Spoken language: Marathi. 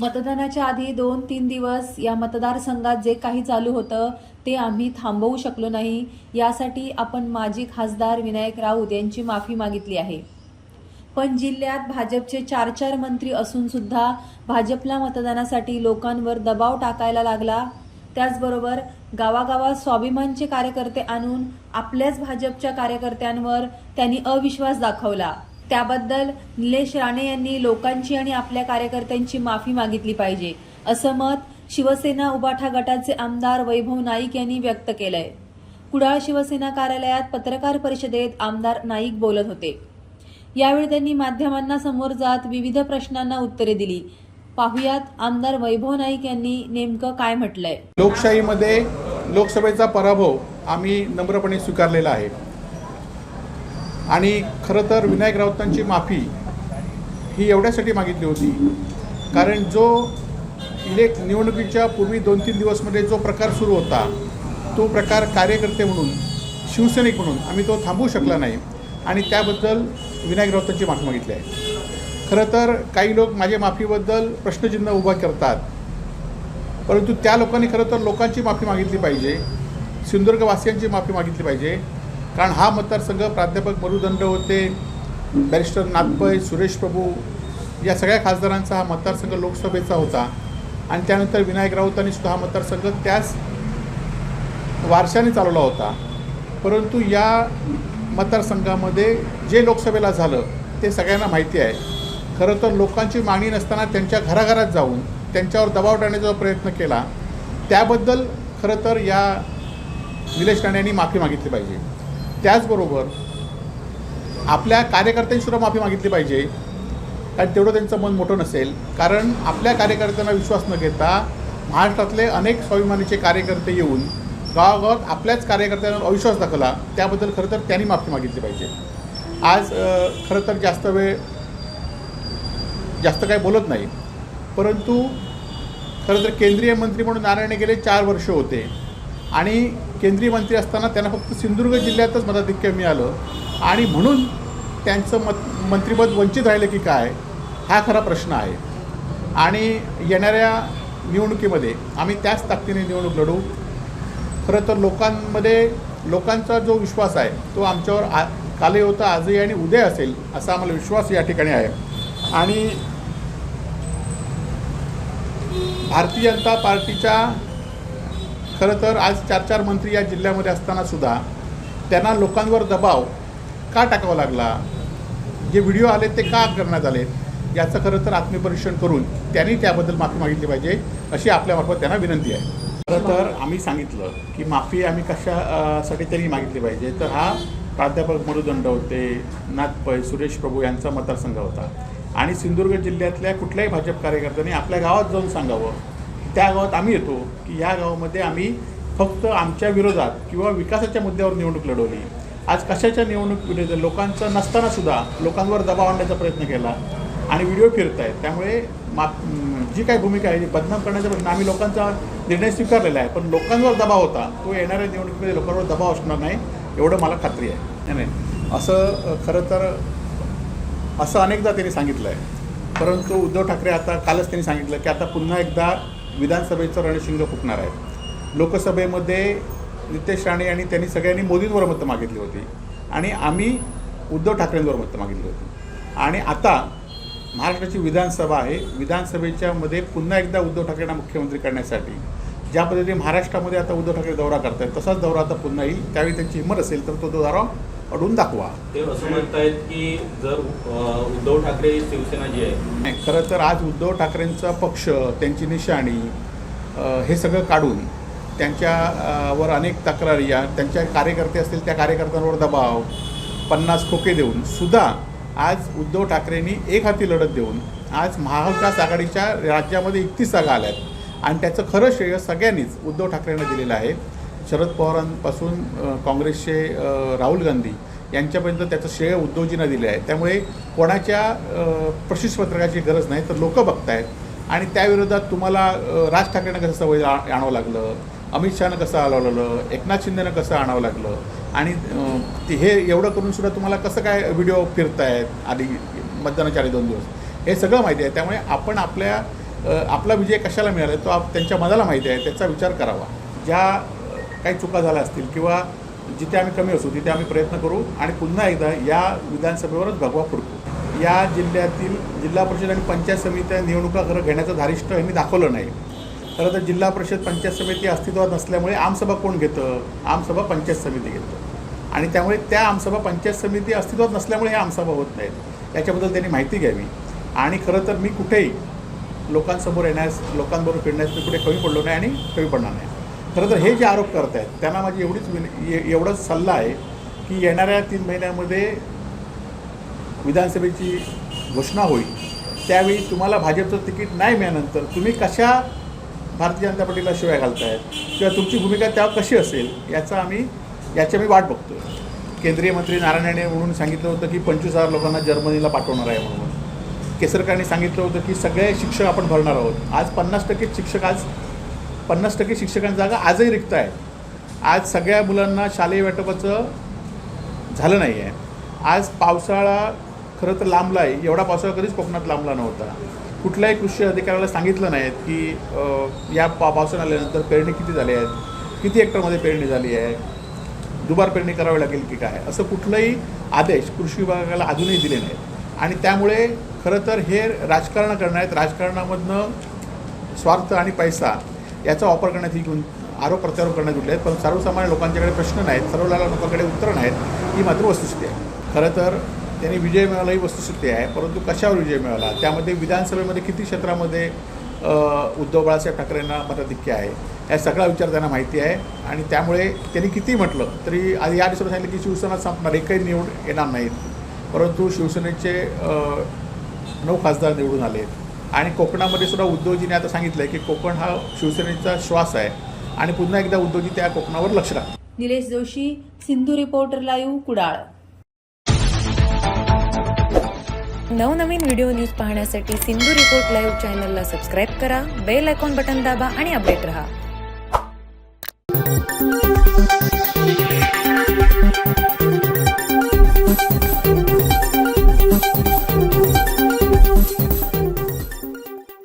मतदानाच्या आधी दोन तीन दिवस या मतदारसंघात जे काही चालू होतं ते आम्ही थांबवू शकलो नाही. यासाठी आपण माजी खासदार विनायक राऊत यांची माफी मागितली आहे. पण जिल्ह्यात भाजपचे चार चार मंत्री असूनसुद्धा भाजपला मतदानासाठी लोकांवर दबाव टाकायला लागला. त्याचबरोबर गावागावात स्वाभिमानचे कार्यकर्ते आणून आपल्याच भाजपच्या कार्यकर्त्यांवर त्यांनी अविश्वास दाखवला. त्याबद्दल निलेश राणे यांनी लोकांची आणि आपल्या कार्यकर्त्यांची माफी मागितली पाहिजे असं मत शिवसेना उबाठा गटाचे आमदार वैभव नाईक यांनी व्यक्त केलंय. कुडाळ शिवसेना कार्यालयात पत्रकार परिषदेत आमदार नाईक बोलत होते. यावेळी त्यांनी माध्यमांना समोर जात विविध प्रश्नांना उत्तरे दिली. पाहुयात आमदार वैभव नाईक यांनी नेमकं काय म्हटलंय? लोकशाहीमध्ये लोकसभेचा पराभव आम्ही नम्रपणे स्वीकारलेला आहे. आणि खरं तर विनायक राऊतांची माफी ही एवढ्यासाठी मागितली होती. कारण जो इलेक् निवडणुकीच्या पूर्वी दोन तीन दिवसमध्ये जो प्रकार सुरू होता तो प्रकार कार्यकर्ते म्हणून शिवसैनिक म्हणून आम्ही तो थांबवू शकला नाही. आणि त्याबद्दल विनायक राऊतांची माफी मागितली आहे. खरं तर काही लोक माझ्या माफीबद्दल प्रश्नचिन्ह उभा करतात. परंतु त्या लोकांनी खरं तर लोकांची माफी मागितली पाहिजे. सिंधुदुर्गवासियांची माफी मागितली पाहिजे. कारण हा मतदारसंघ प्राध्यापक मरुदंड होते बॅरिस्टर नागपै सुरेश प्रभू या सगळ्या खासदारांचा हा मतदारसंघ लोकसभेचा होता. आणि त्यानंतर विनायक राऊतांनी सुद्धा हा मतदारसंघ त्याच वारशाने चालवला होता. परंतु या मतदारसंघामध्ये जे लोकसभेला झालं ते सगळ्यांना माहिती आहे. खरं तर लोकांची मागणी नसताना त्यांच्या घराघरात जाऊन त्यांच्यावर दबाव टाळण्याचा प्रयत्न केला. त्याबद्दल खरं तर या निलेश राणे यांनी माफी मागितली पाहिजे. त्याचबरोबर आपल्या कार्यकर्त्यांनी सुद्धा माफी मागितली पाहिजे. कारण तेवढं त्यांचं मन मोठं नसेल. कारण आपल्या कार्यकर्त्यांना विश्वास न घेता महाराष्ट्रातले अनेक स्वाभिमानीचे कार्यकर्ते येऊन गावागावात आपल्याच कार्यकर्त्यांवर अविश्वास दाखवला. त्याबद्दल खरं तर त्यांनी माफी मागितली पाहिजे. आज खरं तर जास्त वेळ जास्त काही बोलत नाही. परंतु खरं तर केंद्रीय मंत्री म्हणून नारायण गेले चार वर्ष होते. आणि केंद्रीय मंत्री असताना त्यांना फक्त सिंधुदुर्ग जिल्ह्यातच मताधिक्य मिळालं. आणि म्हणून त्यांचं मत मंत्रिपद वंचित राहिलं की काय हा खरा प्रश्न आहे. आणि येणाऱ्या निवडणुकीमध्ये आम्ही त्याच ताकदीने निवडणूक लढू. खरं तर लोकांमध्ये लोकांचा जो विश्वास आहे तो आमच्यावर आ कालही होता आजही आणि उद्या असेल असा आम्हाला विश्वास या ठिकाणी आहे. आणि भारतीय जनता पार्टीच्या खरं तर आज चार चार मंत्री या जिल्ह्यामध्ये असताना सुद्धा त्यांना लोकांवर दबाव का टाकावा लागला? जे व्हिडिओ आले ते का करण्यात आले याचं खरं तर आत्मपरीक्षण करून त्यांनी त्याबद्दल माफी मागितली पाहिजे अशी आपल्यामार्फत त्यांना विनंती आहे. खरं तर आम्ही सांगितलं की माफी आम्ही कशासाठी तरी मागितली पाहिजे. तर हा प्राध्यापक मरुदंड होते नाथपै सुरेश प्रभू यांचा मतदारसंघ होता. आणि सिंधुदुर्ग जिल्ह्यातल्या कुठल्याही भाजप कार्यकर्त्यांनी आपल्या गावात जाऊन सांगावं त्या गावात आम्ही येतो की या गावामध्ये आम्ही फक्त आमच्या विरोधात किंवा विकासाच्या मुद्द्यावर निवडणूक लढवली. आज कशाच्या निवडणूक विरोध लोकांचं नसताना सुद्धा लोकांवर दबाव आणण्याचा प्रयत्न केला आणि व्हिडिओ फिरत आहेत त्यामुळे मा जी काही भूमिका आहे जी बदनाम करण्याचा प्रयत्न आम्ही लोकांचा निर्णय स्वीकारलेला आहे पण लोकांवर दबाव होता तो येणाऱ्या निवडणुकीमध्ये लोकांवर दबाव असणार नाही एवढं मला खात्री आहे. नाही नाही. असं खरं तर असं अनेकदा त्यांनी सांगितलं आहे परंतु उद्धव ठाकरे आता कालच त्यांनी सांगितलं की आता पुन्हा एकदा विधानसभेचं रणशिंग फुकणार आहे लोकसभेमध्ये नितेश राणे आणि त्यांनी सगळ्यांनी मोदींवर मतं मागितली होती. आणि आम्ही उद्धव ठाकरेंवर मतं मागितली होती. आणि आता महाराष्ट्राची विधानसभा आहे. विधानसभेच्या मध्ये पुन्हा एकदा उद्धव ठाकरेंना मुख्यमंत्री करण्यासाठी ज्या पद्धतीने महाराष्ट्रामध्ये आता उद्धव ठाकरे दौरा करतायत तसाच दौरा आता पुन्हा येईल. त्यावेळी त्यांची हिंमत असेल तर तो दौरा अडून दाखवा. ते असं म्हणतायत की जर उद्धव ठाकरे शिवसेना जी आहे. नाही, खरं तर आज उद्धव ठाकरेंचा पक्ष त्यांची निशाणी हे सगळं काढून त्यांच्या अ, वर अनेक तक्रारी या त्यांच्या कार्यकर्ते असतील त्या कार्यकर्त्यांवर दबाव पन्नास खोके देऊन सुद्धा आज उद्धव ठाकरेंनी एक हाती लढत देऊन आज महाविकास आघाडीच्या राज्यामध्ये एकतीस जागा आल्यात. आणि त्याचं खरं श्रेय सगळ्यांनीच उद्धव ठाकरेंना दिलेलं आहे. शरद पवारांपासून काँग्रेसचे राहुल गांधी यांच्यापर्यंत त्याचं श्रेय उद्योजीनं दिले आहे. त्यामुळे कोणाच्या अ, प्रशिक्षपत्रकाची गरज नाही तर लोकं बघतायत. आणि त्याविरोधात तुम्हाला राज ठाकरेंना कसं सवय आ- आणावं लागलं? अमित शहानं कसं आणावं लागलं? एकनाथ शिंदेनं कसं आणावं लागलं? आणि ते हे एवढं करून सुद्धा तुम्हाला कसं काय व्हिडिओ फिरतायत आधी मतदानाच्या आधी दोन दिवस? हे सगळं माहिती आहे. त्यामुळे आपण आपल्या आपला विजय कशाला मिळाला तो आप त्यांच्या मनाला माहिती आहे. त्याचा विचार करावा. ज्या काही चुका झाल्या असतील किंवा जिथे आम्ही कमी असू तिथे आम्ही प्रयत्न करू आणि पुन्हा एकदा या विधानसभेवरच भगवा फुडकू या जिल्ह्यातील जिल्हा परिषद आणि पंचायत समित्या निवडणुका खरं घेण्याचं धारिष्ट यांनी दाखवलं नाही. खरं तर जिल्हा परिषद पंचायत समिती अस्तित्वात नसल्यामुळे आमसभा कोण घेतं? आमसभा पंचायत समिती घेतं. आणि त्यामुळे त्या आमसभा पंचायत समिती अस्तित्वात नसल्यामुळे ह्या आमसभा होत नाहीत. याच्याबद्दल त्यांनी माहिती घ्यावी. आणि खरं तर मी कुठेही लोकांसमोर येण्यास लोकांबरोबर फिरण्यास मी कुठे कमी पडलो नाही आणि कमी पडणार नाही. खरं तर हे जे आरोप करत आहेत त्यांना माझी एवढीच विन एवढाच सल्ला आहे की येणाऱ्या तीन महिन्यामध्ये विधानसभेची घोषणा होईल. त्यावेळी तुम्हाला भाजपचं तिकीट नाही मिळाल्यानंतर तुम्ही कशा भारतीय जनता पार्टीला शिवाय घालतायत किंवा तुमची भूमिका त्यावर कशी असेल याचा आम्ही याची आम्ही वाट बघतो केंद्रीय मंत्री नारायण राणे म्हणून सांगितलं होतं की पंचवीस हजार लोकांना जर्मनीला पाठवणार आहे म्हणून. केसरकरांनी सांगितलं होतं की सगळे शिक्षक आपण भरणार आहोत. आज पन्नास टक्के शिक्षक आज पन्नास टक्के शिक्षकांच्या जागा आजही रिक्त आहेत आज सगळ्या मुलांना शालेय वाटपाचं झालं नाही आहे आज पावसाळा खरं तर लांबला आहे एवढा पावसाळा कधीच कोकणात लांबला नव्हता. कुठल्याही कृषी अधिकाऱ्याला सांगितलं नाहीत की या पा पावसाळा आल्यानंतर पेरणी किती झाली आहेत? किती हेक्टरमध्ये पेरणी झाली आहे? दुबार पेरणी करावी लागेल की काय? असं कुठलंही आदेश कृषी विभागाला अजूनही दिले नाहीत. आणि त्यामुळे खरं तर हे राजकारण करणार आहेत. राजकारणामधनं स्वार्थ आणि पैसा याचा वापर करण्यात ही आरोप प्रत्यारोप करण्यात उठले आहेत. पण सर्वसामान्य लोकांच्याकडे प्रश्न नाहीत सर्व लोकांकडे उत्तरं नाहीत ही मात्र वस्तुस्थिती आहे. खरं तर त्यांनी विजय मिळाला ही वस्तुस्थिती आहे परंतु कशावर विजय मिळाला? त्यामध्ये विधानसभेमध्ये किती क्षेत्रामध्ये उद्धव बाळासाहेब ठाकरेंना मताधिक्य आहे? या सगळा विचार त्यांना माहिती आहे. आणि त्यामुळे त्यांनी किती म्हटलं तरी आधी या दिवसाला सांगितलं की शिवसेना संपणार एकही निवड येणार नाहीत. परंतु शिवसेनेचे नऊ खासदार निवडून आले आहेत आणि कोकणामध्ये सुद्धा उद्धवजीने आता सांगितलं आहे की कोकण हा शिवसेनेचा श्वास आहे. आणि पुन्हा एकदा उद्धवजी त्या कोकणावर लक्ष टाकतात निलेश जोशी सिंधू रिपोर्टर लाईव्ह कुडाळ. नवनवीन व्हिडिओ न्यूज पाहण्यासाठी सिंधू रिपोर्ट लाईव्ह चॅनलला सबस्क्राईब करा बेल आयकॉन बटन दाबा आणि अपडेट रहा.